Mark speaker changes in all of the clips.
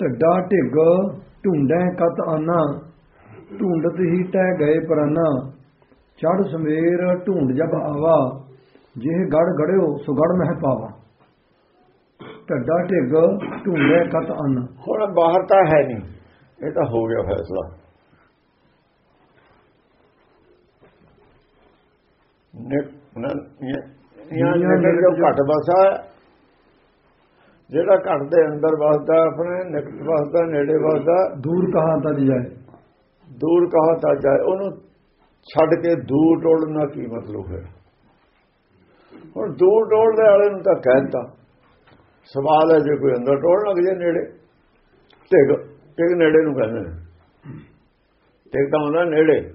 Speaker 1: ਢੱਡਾ TIG ਢੂੰਡੈ ਕਤ ਆਨਾ। ਢੂੰਡਤ ਹੀ ਟਹਿ ਗਏ ਪਰਾਨਾ। ਚੜ ਸਮੇਰ ਢੂੰਡ ਜਬ ਆਵਾ। ਜਿਹ ਗੜ ਗੜਿਓ ਸੋ ਗੜ ਮਹਿ ਪਾਵਾ। ਢੱਡਾ ਢਿੱਗ ਢੂੰਡੈ ਕਤ ਆਨਾ।
Speaker 2: ਹੁਣ ਬਾਹਰ ਤਾਂ ਹੈ ਨਹੀਂ। ਇਹ ਤਾਂ ਹੋ ਗਿਆ ਫੈਸਲਾ। ਨਿਆਂ ਨਿਕਲ ਜੋ ਘਟ ਬਸਾ ਜਿਹੜਾ ਘਟ ਦੇ ਅੰਦਰ ਵਸਦਾ ਆਪਣੇ ਨਿਕਟ ਵਸਦਾ ਨੇੜੇ ਵਸਦਾ
Speaker 1: ਦੂਰ ਕਹਾਂ ਤਜ ਜਾਏ?
Speaker 2: ਦੂਰ ਕਹਾ ਤਾਂ ਜਾਏ ਉਹਨੂੰ ਛੱਡ ਕੇ ਦੂਰ ਟੋਲਣਾ ਕੀ ਮਤਲਬ ਹੈ? ਹੁਣ ਦੂਰ ਟੋਲਦੇ ਵਾਲੇ ਨੂੰ ਤਾਂ ਕਹਿਤਾ। ਸਵਾਲ ਹੈ ਜੇ ਕੋਈ ਅੰਦਰ ਟੋਲ ਲੱਗ ਜੇ ਨੇੜੇ ਟਿਕ ਟਿਕ ਨੇੜੇ ਨੂੰ ਕਹਿੰਦੇ ਨੇ। ਟਿਕ ਤਾਂ ਹੁੰਦਾ ਨੇੜੇ।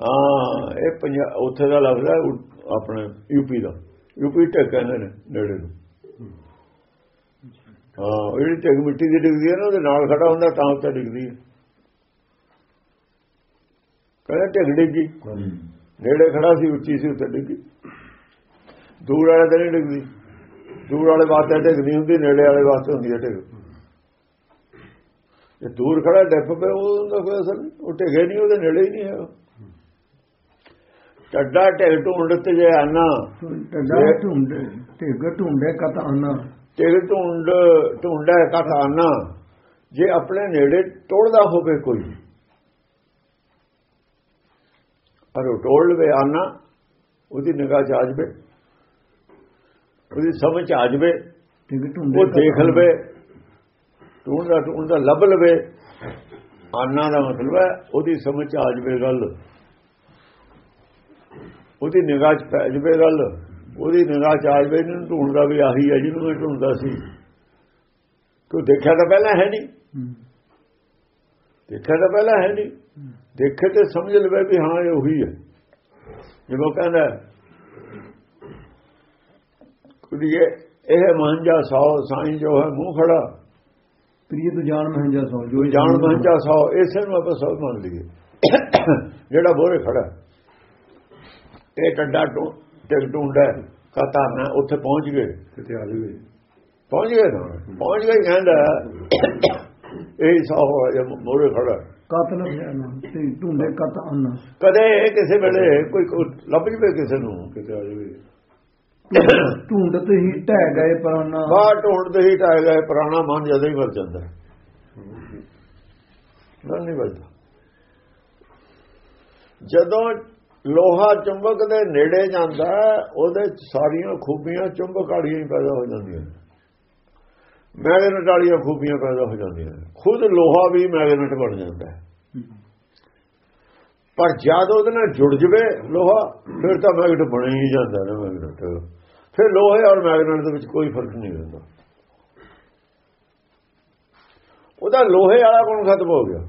Speaker 2: ਹਾਂ ਇਹ ਪੰਜਾਬ ਉੱਥੇ ਦਾ ਉ- ਆਪਣੇ ਯੂਪੀ ਦਾ। ਯੂਪੀ ਟਿਕ ਕਹਿੰਦੇ ਨੇ ਨੇੜੇ ਨੂੰ। ਹਾਂ ਉਹ ਜਿਹੜੀ ਟਿਕ ਮਿੱਟੀ ਦੀ ਡਿੱਗਦੀ ਹੈ ਨਾ ਉਹਦੇ ਨਾਲ ਖੜਾ ਹੁੰਦਾ ਤਾਂ ਉੱਤੇ ਡਿੱਗਦੀ ਹੈ। ਕਹਿੰਦੇ ਟਿਕ ਡਿੱਗੀ। ਨੇੜੇ ਖੜਾ ਸੀ ਉੱਚੀ ਸੀ ਉੱਤੇ ਡਿੱਗੀ। ਦੂਰ ਵਾਲੇ ਤੇ ਨਹੀਂ ਡਿੱਗਦੀ। ਦੂਰ ਵਾਲੇ ਵਾਸਤੇ ਡਿੱਗਦੀ ਹੁੰਦੀ ਨੇੜੇ ਵਾਲੇ ਵਾਸਤੇ ਹੁੰਦੀ ਹੈ ਡਿੱਗ ਜੇ ਦੂਰ ਖੜਾ ਡਿੱਪ ਪਏ ਉਹਦਾ ਕੋਈ ਅਸਰ ਨਹੀਂ। ਉਹ ਟਿਕੇ ਨਹੀਂ ਉਹਦੇ ਨੇੜੇ ਹੀ ਨਹੀਂ ਹੈ ਟੱਡਾ ਢਿੱਗ ਢੂੰਡ ਤੇ ਜੇ ਆਨਾ।
Speaker 1: ਢੱਡਾ ਢੂੰਡ ਢਿੱਗ ਢੂੰਡੈ ਕਤ ਆਨਾ।
Speaker 2: ਢਿੱਗ ਢੂੰਡ ਢੂੰਡਾ ਕਥ ਆਨਾ ਜੇ ਆਪਣੇ ਨੇੜੇ ਟੋੜਦਾ ਹੋਵੇ ਕੋਈ। ਪਰ ਉਹ ਟੋੜ ਲਵੇ ਆਨਾ ਉਹਦੀ ਨਿਗਾਹ ਚ ਆ ਜਾਵੇ। ਉਹਦੀ ਸਮਝ ਚ ਆ ਜਾਵੇ। ਉਹ ਦੇਖ ਲਵੇ। ਢੂੰਡਦਾ ਢੂੰਡਦਾ ਲੱਭ ਲਵੇ। ਆਨਾ ਦਾ ਮਤਲਬ ਹੈ ਉਹਦੀ ਸਮਝ ਚ ਆ ਜਾਵੇ ਗੱਲ। ਉਹਦੀ ਨਿਗਾਹ ਚ ਪੈ ਜਾਵੇ ਗੱਲ। ਉਹਦੀ ਨਿਗਾਹ ਚ ਆ ਜਾਵੇ ਇਹਨੂੰ ਢੂੰਡਦਾ ਵੀ ਆਹੀ ਹੈ ਜਿਹਨੂੰ ਮੈਂ ਢੂੰਡਦਾ ਸੀ। ਤੂੰ ਦੇਖਿਆ ਤਾਂ ਪਹਿਲਾਂ ਹੈ ਨਹੀਂ। ਦੇਖਿਆ ਤਾਂ ਪਹਿਲਾਂ ਹੈ ਨਹੀਂ। ਦੇਖੇ ਤੇ ਸਮਝ ਲਵੇ ਵੀ ਹਾਂ ਇਹ ਉਹੀ ਹੈ। ਜਿਵੇਂ ਕਹਿੰਦਾ ਕੁੜੀਏ ਇਹ ਮਹੰਜਾ ਸੌ ਸਾਈਂ ਜੋ ਹੈ ਮੂੰਹ ਖੜਾ।
Speaker 1: ਪ੍ਰੀਤ ਜਾਣ ਮਹੰਜਾ ਸੋ ਜੋ
Speaker 2: ਜਾਣ ਮਹੰਜਾ ਸੌ ਇਸੇ ਨੂੰ ਆਪਾਂ ਸਭ ਮੰਨ ਲਈਏ। ਜਿਹੜਾ ਬੋਰੇ ਖੜਾ। ਇਹ ਟੱਡਾ ਟੂ ਟਿਕ ਟੁੰਡਾ ਕਹਤਾ ਨਾ ਉੱਥੇ ਪਹੁੰਚ ਗਏ।
Speaker 1: ਕਿਤੇ ਆ ਜਾਵੇ
Speaker 2: ਪਹੁੰਚ ਗਏ ਨਾ। ਪਹੁੰਚ ਗਏ ਕਹਿੰਦਾ ਇਹ ਸੌ ਜੇ ਮੋਰੇ ਖੜਾ।
Speaker 1: ਕਤ ਲਭਿਆਨਾ ਤੇ ਢੂੰਡੈ ਕਤ ਆਨਾ
Speaker 2: ਕਦੇ ਕਿਸੇ ਵੇਲੇ ਕੋਈ ਲੱਭ ਜਵੇ ਕਿਸੇ ਨੂੰ। ਕਿਤੇ ਆ ਜਾਵੇ
Speaker 1: ਢੂੰਡਤ ਹੀ ਟਹਿ ਗਏ ਪਰਾਨਾ
Speaker 2: ਬਾਹਰ ਢੂੰਡਦੇ ਹੀ ਟਾਇ ਗਏ ਪੁਰਾਣਾ ਮਨ ਜਦੋਂ ਹੀ ਵਰ ਜਾਂਦਾ। ਨਾ ਨਹੀਂ ਵਰਦਾ ਜਦੋਂ ਲੋਹਾ ਚੁੰਬਕ ਦੇ ਨੇੜੇ ਜਾਂਦਾ ਉਹਦੇ ਸਾਰੀਆਂ ਖੂਬੀਆਂ ਚੁੰਬਕ ਵਾਲੀਆਂ ਹੀ ਪੈਦਾ ਹੋ ਜਾਂਦੀਆਂ ਨੇ। ਮੈਗਨੇਟ ਵਾਲੀਆਂ ਖੂਬੀਆਂ ਪੈਦਾ ਹੋ ਜਾਂਦੀਆਂ ਨੇ। ਖੁਦ ਲੋਹਾ ਵੀ ਮੈਗਨੇਟ ਬਣ ਜਾਂਦਾ ਪਰ ਜਦ ਉਹਦੇ ਨਾਲ ਜੁੜ ਜਵੇ ਲੋਹਾ, ਫਿਰ ਤਾਂ ਮੈਗਨੇਟ ਬਣ ਹੀ ਜਾਂਦਾ ਨਾ ਮੈਗਨੇਟ। ਫਿਰ ਲੋਹੇ ਔਰ ਮੈਗਨੇਟ ਦੇ ਵਿੱਚ ਕੋਈ ਫ਼ਰਕ ਨਹੀਂ ਰਹਿੰਦਾ ਉਹਦਾ ਲੋਹੇ ਵਾਲਾ ਗੁਣ ਖਤਮ ਹੋ ਗਿਆ?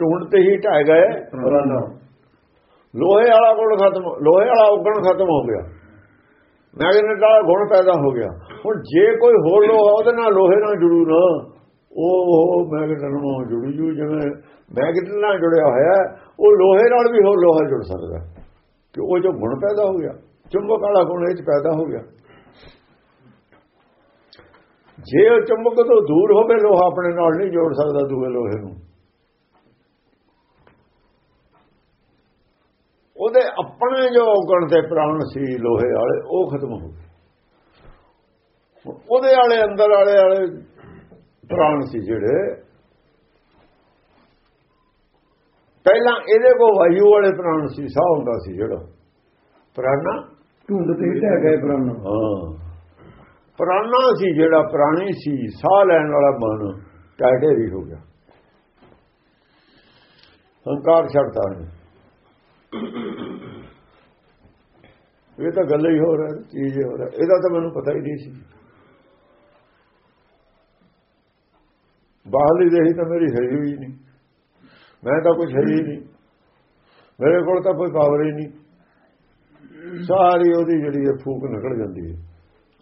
Speaker 2: ਢੂੰਡ ਤੇ ਹੀ ਢਾਇ ਗਏ। ਲੋਹੇ ਵਾਲਾ ਗੁਣ ਖਤਮ ਲੋਹੇ ਵਾਲਾ ਉਗਣ ਖਤਮ ਹੋ ਗਿਆ। ਮੈਗਨੇਟ ਵਾਲਾ ਗੁਣ ਪੈਦਾ ਹੋ ਗਿਆ। ਹੁਣ ਜੇ ਕੋਈ ਹੋਰ ਲੋਹਾ ਉਹਦੇ ਨਾਲ ਲੋਹੇ ਨਾਲ ਜੁੜੂ ਨਾ ਉਹ ਮੈਗਨੇਟ ਨਾਲ ਜੁੜੂ ਜੂ ਜਿਵੇਂ ਮੈਗਨੇਟ ਨਾਲ ਜੁੜਿਆ ਹੋਇਆ ਉਹ ਲੋਹੇ ਨਾਲ ਵੀ ਹੋਰ ਲੋਹਾ ਜੁੜ ਸਕਦਾ ਕਿ ਉਹ ਜੋ ਗੁਣ ਪੈਦਾ ਹੋ ਗਿਆ ਚੁੰਬਕ ਵਾਲਾ ਗੁਣ ਇਹ ਚ ਪੈਦਾ ਹੋ ਗਿਆ। ਜੇ ਉਹ ਚੁੰਬਕ ਤੋਂ ਦੂਰ ਹੋਵੇ ਲੋਹਾ ਆਪਣੇ ਨਾਲ ਨਹੀਂ ਜੋੜ ਸਕਦਾ ਦੂਏ ਲੋਹੇ ਨੂੰ ਉਹਦੇ ਆਪਣੇ ਜੋ ਔਗਣ ਤੇ ਪ੍ਰਾਣ ਸੀ ਲੋਹੇ ਵਾਲੇ ਉਹ ਖਤਮ ਹੋ ਗਏ। ਉਹਦੇ ਵਾਲੇ ਅੰਦਰ ਵਾਲੇ ਵਾਲੇ ਪ੍ਰਾਣ ਸੀ ਜਿਹੜੇ। ਪਹਿਲਾਂ ਇਹਦੇ ਕੋਲ ਵਾਯੂ ਵਾਲੇ ਪ੍ਰਾਣ ਸੀ ਸਾਹ ਹੁੰਦਾ ਸੀ ਜਿਹੜਾ। ਪ੍ਰਾਣਾ?
Speaker 1: ਢੂੰਡਤ ਹੀ ਟਹਿ ਗਏ ਪਰਾਨਾ
Speaker 2: ਹਾਂ। ਪ੍ਰਾਣਾ ਸੀ ਜਿਹੜਾ ਪ੍ਰਾਣੀ ਸੀ ਸਾਹ ਲੈਣ ਵਾਲਾ ਮਨ ਟਾਇਟੇਰੀ ਹੋ ਗਿਆ। ਹੰਕਾਰ ਛੱਡਤਾ ਹੈ ਇਹ ਤਾਂ ਗੱਲ ਹੀ ਹੋ ਰਹੀ ਚੀਜ਼ ਹੋ ਰਹੀ ਇਹਦਾ ਤਾਂ ਮੈਨੂੰ ਪਤਾ ਹੀ ਨਹੀਂ ਸੀ। ਬਾਹਰਲੀ ਦੇਹੀ ਤਾਂ ਮੇਰੀ ਹੈ ਹੀ ਨਹੀਂ। ਮੈਂ ਤਾਂ ਕੁਝ ਹੈ ਹੀ ਨਹੀਂ। ਮੇਰੇ ਕੋਲ ਤਾਂ ਕੋਈ ਪਾਵਰ ਹੀ ਨਹੀਂ। ਸਾਰੀ ਉਹਦੀ ਜਿਹੜੀ ਹੈ ਫੂਕ ਨਿਕਲ ਜਾਂਦੀ ਹੈ।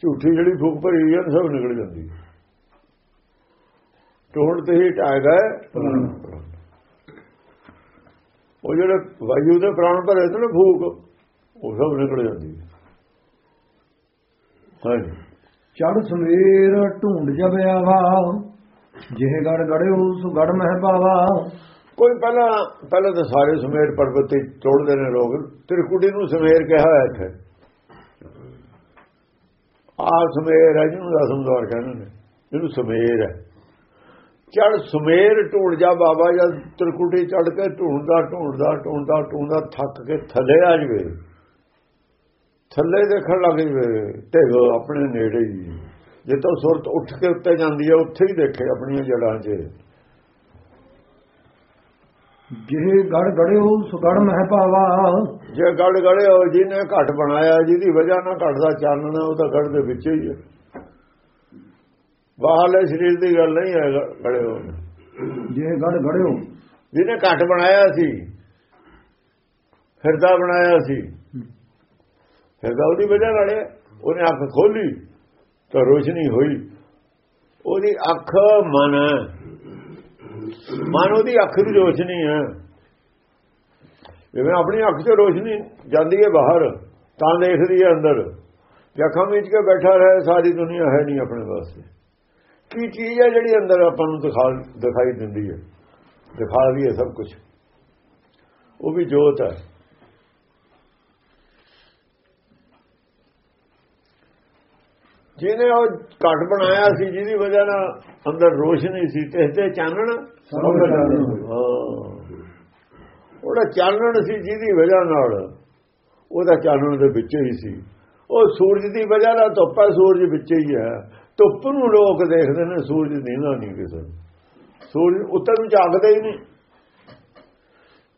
Speaker 2: ਝੂਠੀ ਜਿਹੜੀ ਫੂਕ ਭਰੀ ਹੈ ਸਭ ਨਿਕਲ ਜਾਂਦੀ ਹੈ। ਟੋੜ ਤੇ ਹੀ ਟਾਇ ਗਏ ਉਹ ਜਿਹੜੇ ਵਾਯੂ ਦੇ ਪ੍ਰਾਣ ਭਰੇ ਤੇ ਨਾ ਫੂਕ ਉਹ ਸਭ ਨਿਕਲ ਜਾਂਦੀ ਹੈ।
Speaker 1: ਚੜ ਸਵੇਰ ਢੂੰਡ ਜਬ ਆਵਾ ਜਿਹ ਗੜ ਗੜਿਓ ਸੋ ਗੜ ਮਹਿ ਪਾਵਾ
Speaker 2: ਕੋਈ ਪਹਿਲਾਂ ਪਹਿਲਾਂ ਤਾਂ ਸਾਰੇ ਸਮੇਰ ਪਰਬਤ ਤੇ ਤੋੜਦੇ ਨੇ ਲੋਕ। ਤ੍ਰਿਕੁਟੀ ਨੂੰ ਸਮੇਰ ਕਿਹਾ ਹੋਇਆ ਇੱਥੇ। ਆ ਸਮੇਰ ਹੈ ਜਿਹਨੂੰ ਦਸਮ ਦਵਾਰ ਕਹਿੰਦੇ ਨੇ। ਇਹਨੂੰ ਸਮੇਰ ਹੈ। ਚੜ ਸਮੇਰ ਢੂੰਡ ਜਾ ਬਾਬਾ ਜਦ ਤ੍ਰਿਕੁਟੀ ਚੜ ਕੇ ਢੂੰਡਦਾ ਢੂੰਡਦਾ ਢੂੰਡਦਾ ਢੂੰਡਦਾ ਥੱਕ ਕੇ ਥੱਲੇ ਆ ਜਵੇ। ਥੱਲੇ ਦੇਖਣ ਲੱਗ ਜਵੇ ਢਿੱਗ ਆਪਣੇ ਨੇੜੇ ਹੀ ਜਿੱਥੋਂ ਸੁਰਤ ਉੱਠ ਕੇ ਉੱਤੇ ਜਾਂਦੀ ਹੈ ਉੱਥੇ ਹੀ ਦੇਖੇ ਆਪਣੀਆਂ ਜੜਾਂ 'ਚ।
Speaker 1: ਜਿਹ ਗੜ ਗੜਿਓ ਸੋ ਗੜ ਮਹਿ ਪਾਵਾ।
Speaker 2: ਜੇ ਗੜ ਗੜੇ ਹੋ ਜਿਹਨੇ ਘਟ ਬਣਾਇਆ ਜਿਹਦੀ ਵਜ੍ਹਾ ਨਾਲ ਘਟਦਾ ਚਾਨਣ ਉਹ ਤਾਂ ਗੜ ਦੇ ਵਿੱਚ ਹੀ ਹੈ। ਬਾਹਰਲੇ ਸਰੀਰ ਦੀ ਗੱਲ ਨਹੀਂ ਹੈ ਗੜੇ ਹੋ
Speaker 1: ਜਿਹ ਗੜ ਗੜਿਓ।
Speaker 2: ਜਿਹਨੇ ਘਟ ਬਣਾਇਆ ਸੀ ਹਿਰਦਾ ਬਣਾਇਆ ਸੀ ਫਿਰ ਤਾਂ ਉਹਦੀ ਵਜ੍ਹਾ ਨਾਲ ਉਹਨੇ ਅੱਖ ਖੋਲੀ ਤਾਂ ਰੋਸ਼ਨੀ ਹੋਈ। ਉਹਦੀ ਅੱਖ ਮਨ ਹੈ। ਮਨ ਉਹਦੀ ਅੱਖ ਦੀ ਰੋਸ਼ਨੀ ਹੈ। ਜਿਵੇਂ ਆਪਣੀ ਅੱਖ 'ਚ ਰੋਸ਼ਨੀ ਜਾਂਦੀ ਹੈ ਬਾਹਰ, ਤਾਂ ਦੇਖਦੀ ਹੈ ਅੰਦਰ। ਜੇ ਅੱਖਾਂ ਵਿੱਚ ਕੇ ਬੈਠਾ ਰਹੇ, ਸਾਰੀ ਦੁਨੀਆ ਹੈ ਨਹੀਂ ਆਪਣੇ ਵਾਸਤੇ। ਕੀ ਚੀਜ਼ ਹੈ ਜਿਹੜੀ ਅੰਦਰ ਆਪਾਂ ਨੂੰ ਦਿਖਾ ਦਿਖਾਈ ਦਿੰਦੀ ਹੈ? ਦਿਖਾ ਰਹੀ ਹੈ ਸਭ ਕੁਝ ਉਹ ਵੀ ਜੋਤ ਹੈ। ਜਿਹਨੇ ਉਹ ਘਟ ਬਣਾਇਆ ਸੀ ਜਿਹਦੀ ਵਜ੍ਹਾ ਨਾਲ ਅੰਦਰ ਰੋਸ਼ਨੀ ਸੀ ਤੇ ਤੇ ਚਾਨਣ। ਉਹਦਾ ਚਾਨਣ ਸੀ ਜਿਹਦੀ ਵਜ੍ਹਾ ਨਾਲ ਉਹਦਾ ਚਾਨਣ ਦੇ ਵਿੱਚ ਹੀ ਸੀ। ਉਹ ਸੂਰਜ ਦੀ ਵਜ੍ਹਾ ਨਾਲ ਧੁੱਪ ਸੂਰਜ ਵਿੱਚ ਹੀ ਹੈ। ਧੁੱਪ ਨੂੰ ਲੋਕ ਦੇਖਦੇ ਨੇ ਸੂਰਜ ਦੀਨਾ ਨਹੀਂ ਕਿਸੇ ਸੂਰਜ ਉੱਤਰ ਨੂੰ ਝਾਕਦਾ ਹੀ ਨਹੀਂ।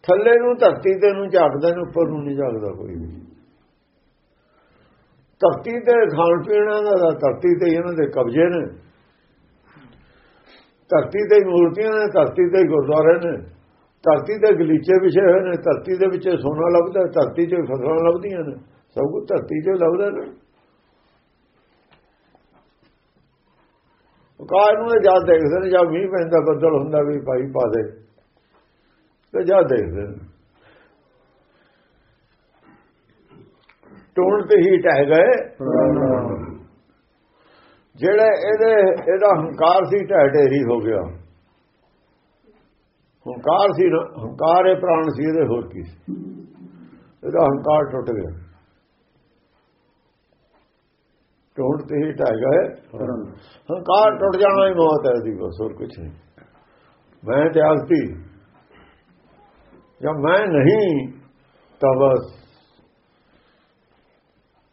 Speaker 2: ਥੱਲੇ ਨੂੰ ਧਰਤੀ ਤੇ ਨੂੰ ਝਾਕਦਾ ਨੇ ਉੱਪਰ ਨੂੰ ਨਹੀਂ ਝਾਕਦਾ ਕੋਈ ਵੀ। ਧਰਤੀ ਤੇ ਖਾਣ ਪੀਣਾ ਦਾ ਧਰਤੀ ਤੇ ਇਹਨਾਂ ਦੇ ਕਬਜ਼ੇ ਨੇ। ਧਰਤੀ ਤੇ ਮੂਰਤੀਆਂ ਨੇ, ਧਰਤੀ ਤੇ ਗੁਰਦੁਆਰੇ ਨੇ। ਧਰਤੀ ਤੇ ਗਲੀਚੇ ਵਿਛੇ ਹੋਏ ਨੇ, ਧਰਤੀ ਦੇ ਵਿੱਚ ਸੋਨਾ ਲੱਭਦਾ, ਧਰਤੀ 'ਚ ਫਸਲਾਂ ਲੱਭਦੀਆਂ ਨੇ। ਸਭ ਕੁਝ ਧਰਤੀ 'ਚ ਲੱਭਦਾ ਨੇ। ਕਾਰ ਨੂੰ ਜਦ ਦੇਖਦੇ ਨੇ, ਜਦ ਮੀਂਹ ਪੈਂਦਾ, ਬੱਦਲ ਹੁੰਦਾ ਵੀ ਭਾਈ ਪਾ ਦੇ। ਤੇ ਜਦ ਦੇਖਦੇ ਨੇ। ਟੋਣ ਤੇ ਹੀ ਟਹਿ ਗਏ। ਜਿਹੜਾ ਇਹਦੇ, ਇਹਦਾ ਹੰਕਾਰ ਸੀ, ਢਹਿ ਢੇਰੀ ਹੋ ਗਿਆ। ਹੰਕਾਰ ਸੀ ਨਾ, ਹੰਕਾਰ ਇਹ ਪ੍ਰਾਣ ਸੀ, ਇਹਦੇ ਹੋਰ ਕੀ ਸੀ? ਇਹਦਾ ਹੰਕਾਰ ਟੁੱਟ ਗਿਆ। ਟੋਣ ਤੇ ਹੀ ਢਹਿ ਗਏ। ਹੰਕਾਰ ਟੁੱਟ ਜਾਣਾ ਹੀ ਮੌਤ ਹੈ ਜੀ ਬਸ ਹੋਰ ਕੁਝ ਨਹੀਂ। ਮੈਂ ਤਿਆਗਤੀ ਜਾਂ ਮੈਂ ਨਹੀਂ, ਤਾਂ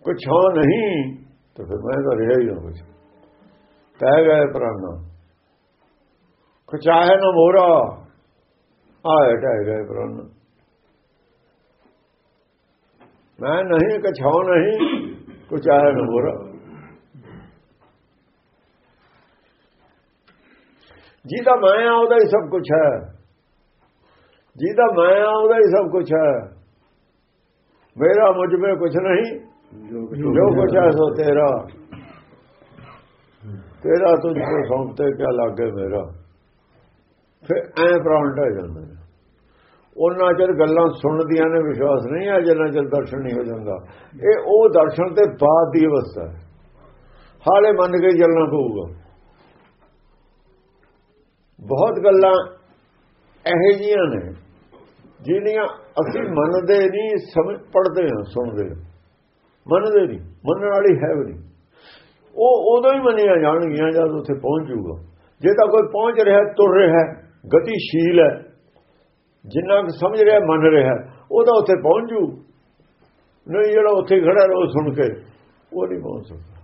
Speaker 2: ਬਸ ਕੁਛ ਹੋ ਨਹੀਂ, ਤਾਂ ਫਿਰ ਮੈਂ ਤਾਂ ਰਿਹਾ ਹੀ ਨਾ ਕੁਛ। ਕਹਿ ਗਏ ਪ੍ਰਾਣਾ। ਕੁਛ ਆਏ ਨਾ ਮੋਰਾ ਆਏ ਕਹਿ ਗਏ ਪ੍ਰਾਣਾ। ਮੈਂ ਨਹੀਂ, ਕੁਛ ਹੋ ਨਹੀਂ ਕੁਛ ਆਏ ਨਾ ਮੋਰਾ ਜਿਹਦਾ ਮੈਂ ਆ, ਉਹਦਾ ਹੀ ਸਭ ਕੁਝ ਹੈ। ਜਿਹਦਾ ਮੈਂ ਆ, ਉਹਦਾ ਹੀ ਸਭ ਕੁਝ ਹੈ। ਮੇਰਾ ਮੁਝ ਵਿੱਚ ਕੁਝ ਨਹੀਂ। ਜੋ ਕੁਛ ਹੈ ਸੋ ਤੇਰਾ। ਤੇਰਾ ਤੁਝ ਕੋ ਸੌਂਪਤੇ ਕਿਆ ਲਾਗੇ ਮੇਰਾ। ਫਿਰ ਐ ਪ੍ਰਾਣ ਢਹਿ ਜਾਂਦਾ। ਉਹਨਾਂ ਚਿਰ ਗੱਲਾਂ ਸੁਣਦੀਆਂ ਨੇ, ਵਿਸ਼ਵਾਸ ਨਹੀਂ ਆ ਜਿੰਨਾ ਚਿਰ ਦਰਸ਼ਨ ਨਹੀਂ ਹੋ ਜਾਂਦਾ। ਇਹ ਉਹ ਦਰਸ਼ਨ ਤੇ ਬਾਅਦ ਦੀ ਅਵਸਥਾ ਹੈ। ਹਾਲੇ ਮੰਨ ਕੇ ਚੱਲਣਾ ਪਊਗਾ। ਬਹੁਤ ਗੱਲਾਂ ਇਹੋ ਜੀਆਂ ਨੇ ਜਿਹੜੀਆਂ ਅਸੀਂ ਮੰਨਦੇ ਨਹੀਂ, ਸਮਝ ਪੜਦੇ ਹਾਂ, ਸੁਣਦੇ ਹਾਂ। ਮੰਨਦੇ ਨਹੀਂ, ਮੰਨਣ ਵਾਲੀ ਹੈ ਵੀ ਨਹੀਂ। ਉਹ ਉਦੋਂ ਹੀ ਮੰਨੀਆਂ ਜਾਣਗੀਆਂ ਜਦ ਉੱਥੇ ਪਹੁੰਚ ਜੂਗਾ ਜੇ ਤਾਂ ਕੋਈ ਪਹੁੰਚ ਰਿਹਾ, ਤੁਰ ਰਿਹਾ ਗਤੀਸ਼ੀਲ ਹੈ, ਜਿੰਨਾ ਕੁ ਸਮਝ ਰਿਹਾ, ਮੰਨ ਰਿਹਾ, ਉਹ ਤਾਂ ਉੱਥੇ ਪਹੁੰਚ ਜੂ। ਨਹੀਂ, ਜਿਹੜਾ ਉੱਥੇ ਖੜਾ ਰੋ ਸੁਣ ਕੇ ਉਹ ਨਹੀਂ ਪਹੁੰਚ ਸਕਦਾ।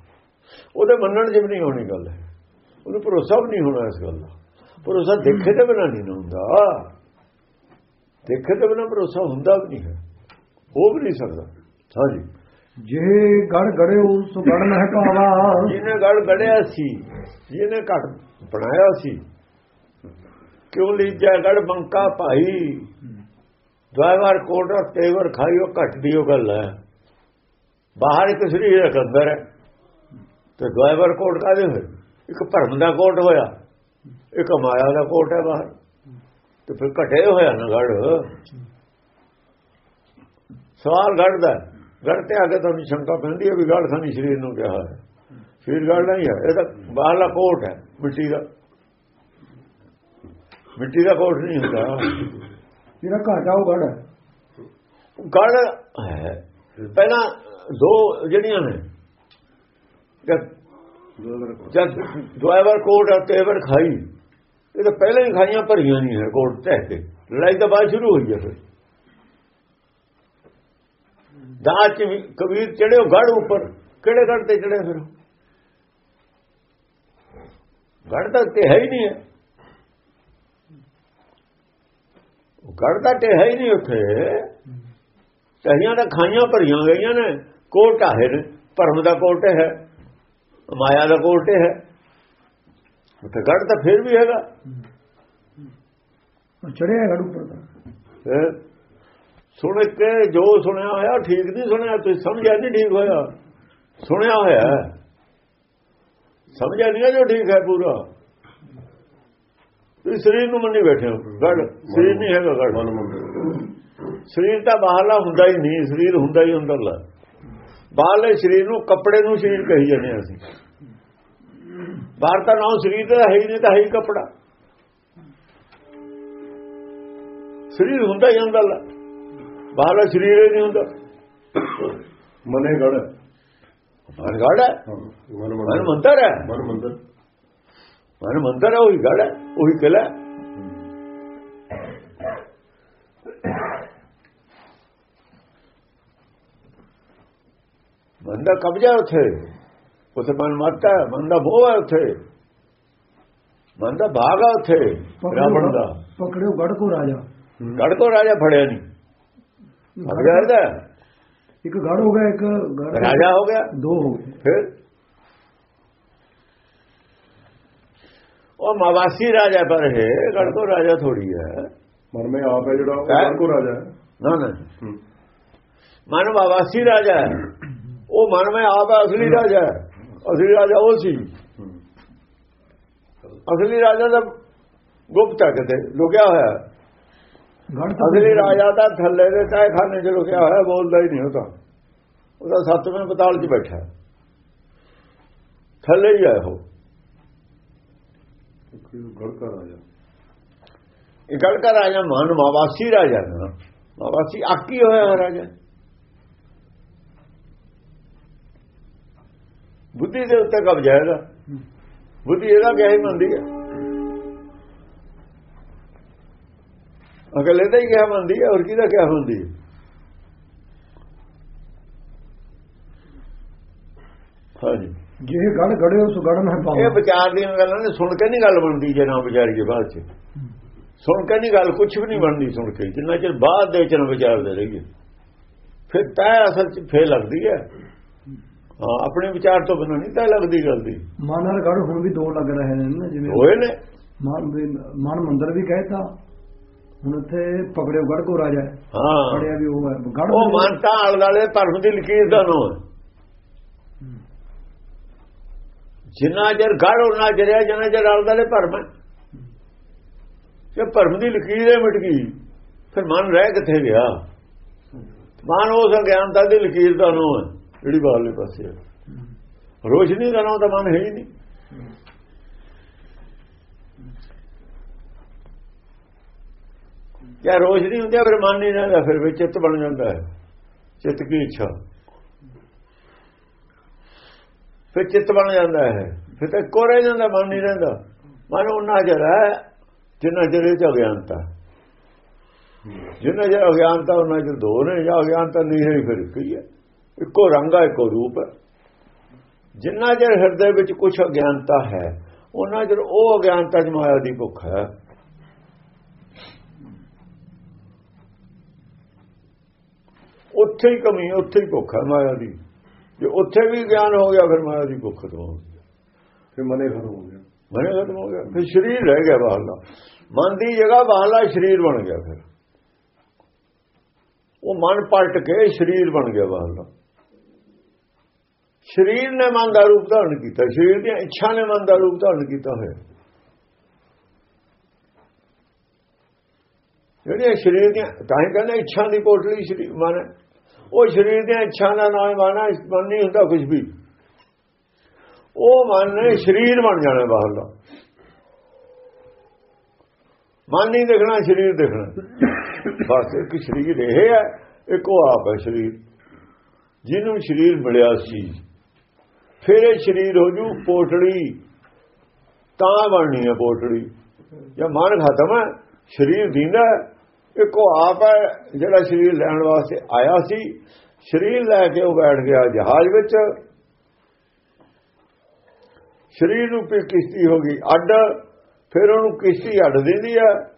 Speaker 2: ਉਹਦੇ ਮੰਨਣ ਜਿਵੇਂ ਨਹੀਂ ਹੋਣੀ ਗੱਲ ਹੈ। ਉਹਨੂੰ ਭਰੋਸਾ ਵੀ ਨਹੀਂ ਹੋਣਾ ਇਸ ਗੱਲ ਦਾ। ਭਰੋਸਾ ਦੇਖੇ ਤੇ ਬਿਨਾਂ ਨਹੀਂ ਹੁੰਦਾ। ਦੇਖੇ ਤੇ ਬਿਨਾਂ ਭਰੋਸਾ ਹੁੰਦਾ ਵੀ ਨਹੀਂ ਹੈ। ਹੋ ਵੀ ਨਹੀਂ ਸਕਦਾ। ਹਾਂਜੀ।
Speaker 1: ਜੇ ਗੜ ਗੜੇ ਸੋ ਗੜ ਮਹਿ ਪਾਵਾ
Speaker 2: ਜਿਹਨੇ ਗੜ ਗੜਿਆ ਸੀ, ਜਿਹਨੇ ਘਟ ਬਣਾਇਆ ਸੀ, ਕਿਉਂ ਲੀਜਾ ਗੜ ਬੰਕਾ ਭਾਈ? ਦਵਾਰ ਕੋਟ ਤੇਵਰ ਖਾਈਓ ਘਟ ਦੀ ਉਹ ਗੱਲ ਹੈ। ਬਾਹਰ ਇੱਕ ਸਰੀਰ ਹੈ ਹੈ। ਤੇ ਦਵਾਰ ਕੋਟ ਕਾਦੇ ਹੋਏ? ਇੱਕ ਭਰਮ ਦਾ ਕੋਟ ਹੋਇਆ, ਇੱਕ ਮਾਇਆ ਦਾ ਕੋਟ ਹੈ ਬਾਹਰ। ਤੇ ਫਿਰ ਘਟੇ ਹੋਇਆ ਨਾ ਗੜ। ਸਵਾਲ ਗੜਦਾ ਗੜ ਤੇ ਆ ਕੇ ਤੁਹਾਨੂੰ ਸ਼ੰਕਾ ਪੈਂਦੀ ਹੈ ਵੀ ਗੜ ਖਾਨੀ ਸਰੀਰ ਨੂੰ ਕਿਹਾ ਹੈ। ਸਰੀਰ ਗੜ ਨਹੀਂ ਹੈ। ਇਹ ਤਾਂ ਬਾਹਰਲਾ ਕੋਟ ਹੈ ਮਿੱਟੀ ਦਾ। ਮਿੱਟੀ ਦਾ ਕੋਟ ਨਹੀਂ ਹੁੰਦਾ।
Speaker 1: ਜਿਹੜਾ ਘਾਟਾ ਉਹ ਗੜ ਹੈ।
Speaker 2: ਗੜ ਹੈ। ਪਹਿਲਾਂ ਦੋ ਜਿਹੜੀਆਂ ਨੇ ਜਦ ਜਦ ਦੁਆਇਵਰ ਕੋਟ ਹੈ ਤੇਵਰ ਖਾਈ। ਇਹ ਤਾਂ ਪਹਿਲਾਂ ਹੀ ਖਾਈਆਂ ਭਰੀਆਂ ਨਹੀਂ ਹੈ ਕੋਟ ਤਹਿ ਕੇ। ਲੜਾਈ ਤਾਂ ਬਾਅਦ ਸ਼ੁਰੂ ਹੋਈ ਹੈ ਫਿਰ। ਦਾਚ ਕਬੀਰ ਚੜਿਓ ਗੜ ਉੱਪਰ। ਕਿਹੜੇ ਗੜ ਤੇ ਚੜੇ ਫਿਰ ਗੜ ਤਾਂ ਤੇ ਹੈ ਹੀ ਨਹੀਂ ਹੈ। ਗੜ ਤਾਂ ਤੇ ਹੈ ਹੀ ਨਹੀਂ ਉੱਥੇ। ਤਹੀਆਂ ਤਾਂ ਖਾਈਆਂ ਭਰੀਆਂ ਗਈਆਂ ਨੇ। ਕੋਟ ਹੈ ਭਰਮ ਦਾ ਕੋਟ ਹੈ। ਮਾਇਆ ਦਾ ਕੋਟ ਹੈ। ਉੱਥੇ ਗੜ ਤਾਂ ਫਿਰ ਵੀ ਹੈਗਾ।
Speaker 1: ਚੜਿਆ ਗੜ ਉੱਪਰ ਤਾਂ।
Speaker 2: ਸੁਣ ਕੇ ਜੋ ਸੁਣਿਆ ਹੋਇਆ ਠੀਕ ਨਹੀਂ ਸੁਣਿਆ ਤੁਸੀਂ ਸਮਝਿਆ ਨਹੀਂ ਠੀਕ ਹੋਇਆ? ਸੁਣਿਆ ਹੋਇਆ। ਸਮਝਿਆ ਨਹੀਂ ਜੋ ਠੀਕ ਹੈ ਪੂਰਾ। ਤੁਸੀਂ ਸਰੀਰ ਨੂੰ ਮੰਨੀ ਬੈਠੇ ਹੋ। ਗੜ ਸਰੀਰ ਨਹੀਂ ਹੈਗਾ ਗੜ ਸਰੀਰ ਤਾਂ ਬਾਹਰਲਾ ਹੁੰਦਾ ਹੀ ਨਹੀਂ ਸਰੀਰ ਹੁੰਦਾ ਹੀ ਅੰਦਰਲਾ। ਬਾਹਰਲੇ ਸਰੀਰ ਨੂੰ ਕੱਪੜੇ ਨੂੰ ਸਰੀਰ ਕਹੀ ਜਾਂਦੇ ਹਾਂ ਅਸੀਂ। ਬਾਹਰ ਤਾਂ ਨਾ ਸਰੀਰ ਤਾਂ ਹੈ ਹੀ ਨਹੀਂ ਤਾਂ ਹੈ ਹੀ ਕੱਪੜਾ। ਸਰੀਰ ਹੁੰਦਾ ਹੀ ਅੰਦਰਲਾ। ਬਾਹਰਲਾ ਸਰੀਰ ਹੀ ਨਹੀਂ ਹੁੰਦਾ।
Speaker 3: ਮਨੇ ਗੜ।
Speaker 2: ਮਨ ਗੜ ਹੈ।
Speaker 3: ਮਨ
Speaker 2: ਮੰਦਰ। ਹੈ।
Speaker 3: ਮਨ ਮੰਦਰ।
Speaker 2: ਮਨ ਮੰਦਰ ਹੈ ਉਹੀ ਗੜ ਹੈ ਉਹੀ ਕਿਲਾ ਹੈ। ਮਨ ਦਾ ਕਬਜ਼ਾ ਉੱਥੇ। ਉੱਥੇ ਮਨ ਮਰਤਾ ਹੈ ਮਨ ਦਾ ਮੋਹ ਹੈ ਉੱਥੇ। ਮਨ ਦਾ ਭਾਗ ਹੈ ਉੱਥੇ ਰਾਵਣ ਦਾ।
Speaker 1: ਪਕੜਿਓ ਗੜ ਕੋ ਰਾਜਾ।
Speaker 2: ਗੜ ਕੋ ਰਾਜਾ ਫੜਿਆ ਨਹੀਂ ਫੜ ਗਿਆ ਇਹਦਾ।
Speaker 1: ਇੱਕ ਗੜ ਹੋ ਗਿਆ ਇੱਕ ਗੜ
Speaker 2: ਰਾਜਾ ਹੋ ਗਿਆ।
Speaker 1: ਦੋ ਹੋ ਗਏ।
Speaker 2: ਫਿਰ? ਉਹ ਮਵਾਸੀ ਰਾਜਾ ਪਰ ਹੈ ਗੜ ਕੋ ਰਾਜਾ ਥੋੜੀ ਹੈ।
Speaker 3: ਮਨ ਮੇ ਆਪ ਹੈ ਜਿਹੜਾ ਉਹ? ਮਨ ਕੋ ਰਾਜਾ ਹੈ।
Speaker 2: ਨਾ ਨਾ। ਮਨ ਮਵਾਸੀ ਰਾਜਾ ਹੈ। ਉਹ ਮਨ ਮੈਂ ਆਪ ਹੈ ਅਸਲੀ ਰਾਜਾ ਹੈ। ਅਸਲੀ ਰਾਜਾ ਉਹ ਸੀ। ਅਸਲੀ ਰਾਜਾ ਦਾ ਗੁਪਤ ਹੈ ਕਿਤੇ ਲੁਕਿਆ ਹੋਇਆ। ਅਸਲੀ ਰਾਜਾ ਦਾ ਥੱਲੇ ਦੇ ਤਹਿ ਖਾਨੇ 'ਚ ਲੁਕਿਆ ਹੋਇਆ ਬੋਲਦਾ ਹੀ ਨਹੀਂ ਹੁੰਦਾ ਉਹਦਾ ਸੱਤਵੇਂ ਪਤਾਲ 'ਚ ਬੈਠਾ। ਥੱਲੇ ਹੀ ਹੈ ਉਹ।
Speaker 3: ਗੜ ਕਾ ਰਾਜਾ
Speaker 2: ਇਹ ਗੱਲ ਕਰ ਰਾਜਾ ਮਨ ਮਾਵਾਸੀ ਰਾਜਾ ਨਾ ਮਾਵਾਸੀ ਆਕੀ ਹੋਇਆ ਹੈ ਰਾਜਾ। ਬੁੱਧੀ ਦੇ ਉੱਤੇ ਕਬਜ਼ਾ ਹੈਗਾ ਬੁੱਧੀ ਇਹਦਾ ਕਿਹਾ ਹੀ ਮੰਨਦੀ ਹੈ ਅਗਲੇ ਦਾ ਹੀ ਕਿਹਾ ਮੰਨਦੀ ਹੈ ਹੋਰ ਕਿਹਦਾ ਕਿਹਾ ਮੰਨਦੀ ਹੈ? ਹਾਂਜੀ।
Speaker 1: ਜੇ ਗੜ ਗੜਿਓ ਸੋ ਗੜ ਮੈਂ
Speaker 2: ਇਹ
Speaker 1: ਪਾਵਾਂ
Speaker 2: ਵਿਚਾਰ ਦੀਆਂ ਗੱਲਾਂ ਨੇ ਸੁਣ ਕੇ ਨਹੀਂ ਗੱਲ ਬਣਦੀ ਜੇ ਨਾ ਵਿਚਾਰੀਏ ਬਾਅਦ ਚ। ਸੁਣ ਕੇ ਨਹੀਂ ਗੱਲ ਕੁਝ ਵੀ ਨਹੀਂ ਬਣਦੀ ਸੁਣ ਕੇ। ਜਿੰਨਾ ਚਿਰ ਬਾਅਦ ਦੇ ਵਿੱਚ ਨਾ ਵਿਚਾਰਦੇ ਰਹੀਏ। ਫਿਰ ਤੈ ਅਸਲ ਚ ਫੇਰ ਲੱਗਦੀ ਹੈ। ਹਾਂ ਆਪਣੇ ਵਿਚਾਰ ਤੋਂ ਬਿਨਾਂ ਨਹੀਂ ਤੈ ਲੱਗਦੀ ਗੱਲ ਦੀ।
Speaker 1: ਮਨ ਨਾਲ ਗੜ ਹੁਣ ਵੀ ਦੋ ਲੱਗ ਰਹੇ ਨੇ ਜਿਵੇਂ
Speaker 2: ਹੋਏ ਨੇ।
Speaker 1: ਮਨ ਮੰਦਰ ਵੀ ਕਹਿਤਾ। ਹੁਣ ਇੱਥੇ ਪਕੜਿਓ ਗੜ ਕੋ ਰਾਜਾ ਹੈ।
Speaker 2: ਹਾਂ।
Speaker 1: ਪੜਿਆ ਵੀ ਉਹ ਹੈ। ਗੜ
Speaker 2: ਉਹ ਮਨ ਤਾਂ ਆਲੇ ਦੁਆਲੇ ਭਰਮ ਦੀ ਲਕੀਰ ਦਾ ਨੋ ਹੈ। ਜਿੰਨਾ ਚਿਰ ਗੜ ਉਹਨਾਂ ਚਿਰ ਜਿੰਨਾ ਚਿਰ ਆਲੇ ਦੁਆਲੇ ਭਰਮ ਹੈ। ਜੇ ਭਰਮ ਦੀ ਲਕੀਰ ਹੈ ਮਿਟ ਗਈ ਫਿਰ ਮਨ ਰਹਿ ਕਿੱਥੇ ਗਿਆ? ਮਨ ਉਸ ਅਗਿਆਨਤਾ ਦੀ ਲਕੀਰ ਦਾ ਨੋ ਹੈ ਜਿਹੜੀ ਬਾਹਰਲੇ ਪਾਸੇ ਹੈ। ਰੋਸ਼ਨੀ ਦਾ ਨਾਮ ਤਾਂ ਮਨ ਹੈ ਹੀ ਨਹੀਂ। ਜੇ ਰੋਸ਼ਨੀ ਹੁੰਦੀ ਹੈ ਫਿਰ ਮਨ ਨਹੀਂ ਰਹਿੰਦਾ, ਫਿਰ ਵਿੱਚ ਚਿੱਤ ਬਣ ਜਾਂਦਾ ਹੈ। ਚਿੱਤ ਕੀ ਇੱਛਾ? ਫਿਰ ਚਿੱਤ ਬਣ ਜਾਂਦਾ ਹੈ। ਫਿਰ ਤਾਂ ਇੱਕੋ ਰਹਿ ਜਾਂਦਾ, ਮਨ ਨਹੀਂ ਰਹਿੰਦਾ। ਮਨ ਉਹਨਾਂ ਜਰਾ ਜਿੰਨਾ ਜਿਹੜੇ ਚ ਅਗਿਆਨਤਾ ਜਿੰਨਾ ਜਿਹੜਾ ਅਗਿਆਨਤਾ ਉਹਨਾਂ ਚ ਦੋ ਨੇ, ਜਾਂ ਅਗਿਆਨਤਾ ਨਹੀਂ ਹੈ, ਫਿਰ ਇੱਕ ਹੈ? ਇੱਕੋ ਰੰਗ ਹੈ, ਇੱਕੋ ਰੂਪ ਹੈ। ਜਿੰਨਾ ਚਿਰ ਹਿਰਦੇ ਵਿੱਚ ਕੁਝ ਅਗਿਆਨਤਾ ਹੈ ਉਹਨਾਂ ਚਿਰ ਉਹ ਅਗਿਆਨਤਾ ਚ ਦੀ ਭੁੱਖ ਹੈ। ਉੱਥੇ ਹੀ ਕਮੀ ਉੱਥੇ ਹੀ ਭੁੱਖ ਹੈ ਮਾਇਆ ਦੀ। ਜੇ ਉੱਥੇ ਵੀ ਗਿਆਨ ਹੋ ਗਿਆ ਫਿਰ ਮਾਇਆ ਦੀ ਭੁੱਖ ਤੋਂ
Speaker 3: ਫਿਰ ਮਨੇ ਖਤਮ ਹੋ ਗਿਆ।
Speaker 2: ਮਨੇ ਖਤਮ ਹੋ ਗਿਆ। ਫਿਰ ਸਰੀਰ ਰਹਿ ਗਿਆ ਬਾਹਰਲਾ ਮਨ ਦੀ ਜਗ੍ਹਾ ਬਾਹਰਲਾ ਸਰੀਰ ਬਣ ਗਿਆ ਫਿਰ। ਉਹ ਮਨ ਪਲਟ ਕੇ ਸਰੀਰ ਬਣ ਗਿਆ ਬਾਹਰਲਾ ਸਰੀਰ ਨੇ ਮਨ ਦਾ ਰੂਪ ਧਾਰਨ ਕੀਤਾ। ਸਰੀਰ ਦੀਆਂ ਇੱਛਾ ਨੇ ਮਨ ਦਾ ਰੂਪ ਧਾਰਨ ਕੀਤਾ ਹੋਇਆ ਜਿਹੜੀਆਂ ਸਰੀਰ ਦੀਆਂ ਤਾਂ ਹੀ ਕਹਿੰਦੇ ਇੱਛਾ ਦੀ ਕੋਟਲੀ ਸਰੀਰ ਮਨ ਹੈ। ਉਹ ਸਰੀਰ ਦੀਆਂ ਇੱਛਾ ਦਾ ਨਾਲ ਮਾਨਾ ਮਨ ਨਹੀਂ ਹੁੰਦਾ ਕੁਝ ਵੀ। ਉਹ ਮਨ ਨੇ ਸਰੀਰ ਬਣ ਜਾਣਾ ਬਾਹਰਲਾ ਮਨ ਨਹੀਂ ਦੇਖਣਾ, ਸਰੀਰ ਦੇਖਣਾ। ਬਸ ਇੱਕ ਸਰੀਰ ਇਹ ਹੈ, ਇੱਕ ਉਹ ਆਪ ਹੈ ਸਰੀਰ। ਜਿਹਨੂੰ ਸਰੀਰ ਮਿਲਿਆ ਸੀ। ਫਿਰ ਇਹ ਸਰੀਰ ਹੋ ਜੂ ਪੋਟੜੀ। ਤਾਂ ਬਣਨੀ ਹੈ ਪੋਟੜੀ। ਜੇ ਮਨ ਖਤਮ ਹੈ, ਸਰੀਰ ਦਿੰਦਾ ਇੱਕ ਉਹ ਆਪ ਹੈ ਜਿਹੜਾ ਸਰੀਰ ਲੈਣ ਵਾਸਤੇ ਆਇਆ ਸੀ। ਸਰੀਰ ਲੈ ਕੇ ਉਹ ਬੈਠ ਗਿਆ ਜਹਾਜ਼ ਵਿੱਚ। ਸਰੀਰ ਨੂੰ ਫਿਰ ਕਿਸ਼ਤੀ ਹੋ ਗਈ ਅੱਡ, ਫਿਰ ਉਹਨੂੰ ਕਿਸ਼ਤੀ ਅੱਡ ਦਿੰਦੀ ਹੈ।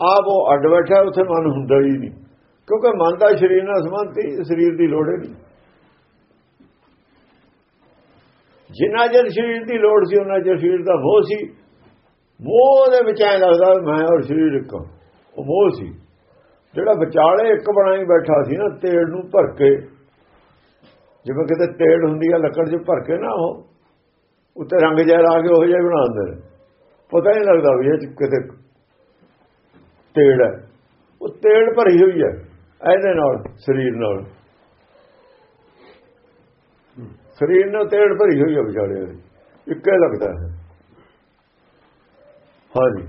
Speaker 2: ਆਪ ਉਹ ਅੱਡ ਬੈਠਾ, ਉੱਥੇ ਮਨ ਹੁੰਦਾ ਹੀ ਨਹੀਂ। ਕਿਉਂਕਿ ਮਨ ਦਾ ਸਰੀਰ ਨਾਲ ਸੰਬੰਧ ਸੀ ਸਰੀਰ ਦੀ ਲੋੜ ਹੀ ਨਹੀਂ। ਜਿੰਨਾ ਚਿਰ ਸਰੀਰ ਦੀ ਲੋੜ ਸੀ, ਉਹਨਾਂ ਚਿਰ ਸਰੀਰ ਦਾ ਮੋਹ ਸੀ। ਮੋਹ ਦੇ ਵਿੱਚ ਐ ਲੱਗਦਾ, ਮੈਂ ਔਰ ਸਰੀਰ ਇੱਕ ਉਹ ਮੋਹ ਸੀ। ਜਿਹੜਾ ਵਿਚਾਲੇ ਇੱਕ ਬਣਾਈ ਬੈਠਾ ਸੀ ਨਾ ਤੇੜ ਨੂੰ ਭਰ ਕੇ, ਜਿਵੇਂ ਕਿਤੇ ਤੇੜ ਹੁੰਦੀ ਆ, ਲੱਕੜ 'ਚ ਭਰ ਕੇ ਨਾ ਉਹ, ਉੱਤੇ ਰੰਗ ਜਿਹਾ ਲਾ ਕੇ ਉਹ ਜਿਹਾ ਬਣਾ ਦਿੰਦੇ ਨੇ। ਪਤਾ ਨਹੀਂ ਲੱਗਦਾ ਵੀ ਇਹ ਕਿਤੇ ਤੇੜ ਹੈ। ਉਹ ਤੇੜ ਭਰੀ ਹੋਈ ਹੈ, ਇਹਦੇ ਨਾਲ, ਸਰੀਰ ਨਾਲ। ਸਰੀਰ ਨਾਲ ਤੇੜ ਭਰੀ ਹੋਈ ਹੈ ਵਿਚਾਲੇ ਦੀ ਇੱਕੇ ਲੱਗਦਾ ਹੈ। ਹਾਂਜੀ।